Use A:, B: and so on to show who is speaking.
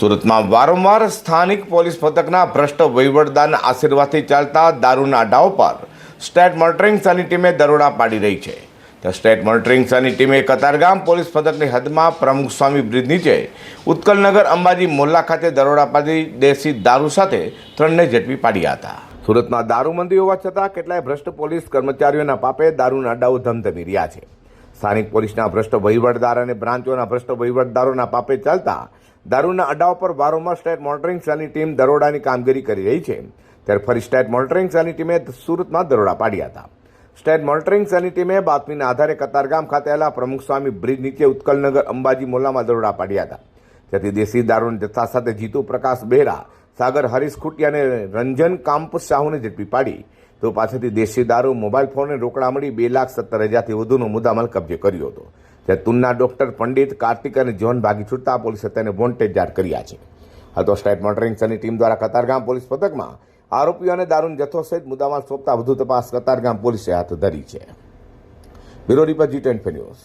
A: સુરતમાં વારંવાર સ્થાનિક પોલીસ પથકના ભ્રષ્ટ વહીવટદારના આશીર્વાદથી ચાલતા દારૂના અડાવ પર સ્ટેટ મોનિટરિંગ સેલની ટીમે દરોડા પાડી રહી છે. તો સ્ટેટ મોનિટરિંગ સેલની ટીમે કતારગામ પોલીસ પથકની હદમાં પ્રમુખ સ્વામી બ્રિજ નીચે ઉત્કલનગર અંબાજી મોલ્લા ખાતે દરોડા પાડી દેશી દારૂ સાથે ત્રણને ઝડપી પાડ્યા હતા. સુરતમાં દારૂબંધી હોવા છતાં કેટલાય ભ્રષ્ટ પોલીસ કર્મચારીઓના પાપે દારૂના અડાઓ ધમધમી રહ્યા છે. સ્થાનિક પોલીસના ભ્રષ્ટ વહીવટદાર અને બ્રાન્ચોના ભ્રષ્ટ વહીવટદારોના પાપે ચાલતા દારૂના અડાઓ પર વારંવાર સ્ટેટ મોનિટરિંગ સેલની ટીમ દરોડાની કામગીરી કરી રહી છે. ત્યારે ફરી સ્ટેટ મોનિટરિંગ સેલની ટીમે સુરતમાં દરોડા પાડ્યા હતા. સ્ટેટ મોનિટરિંગ સેલની ટીમે બાતમીના આધારે કતારગામ ખાતે આવેલા પ્રમુખ સ્વામી બ્રિજ નીચે ઉત્કલનગર અંબાજી મોલ્લામાં દરોડા પાડ્યા હતા. જેથી દેશી દારૂના જથ્થા સાથે જીતુ પ્રકાશ બેરા સાગર હરીશ ખુટી અને રંજન કાંપ શાહુને ઝડપી પાડી. તો પાસેથી દેશી દારૂ, મોબાઈલ ફોન અને રોકડા મળી બે લાખ સત્તર હજારથી વધુનો મુદ્દામાલ કબજે કર્યો હતો. ત્યારે તુનના ડોક્ટર પંડિત કાર્તિક અને જોન ભાગી છૂટતા પોલીસે તેને વોન્ટેડ જાહેર કર્યા છે. હાલ તો સ્ટેટ મોનિટરિંગ સેલની ટીમ દ્વારા કતારગામ પોલીસ પથકમાં આરોપીઓને દારૂનો જથ્થો સહિત મુદ્દામાલ સોંપતા વધુ તપાસ કતારગામ પોલીસે હાથ ધરી છે. Bureau report G twenty news.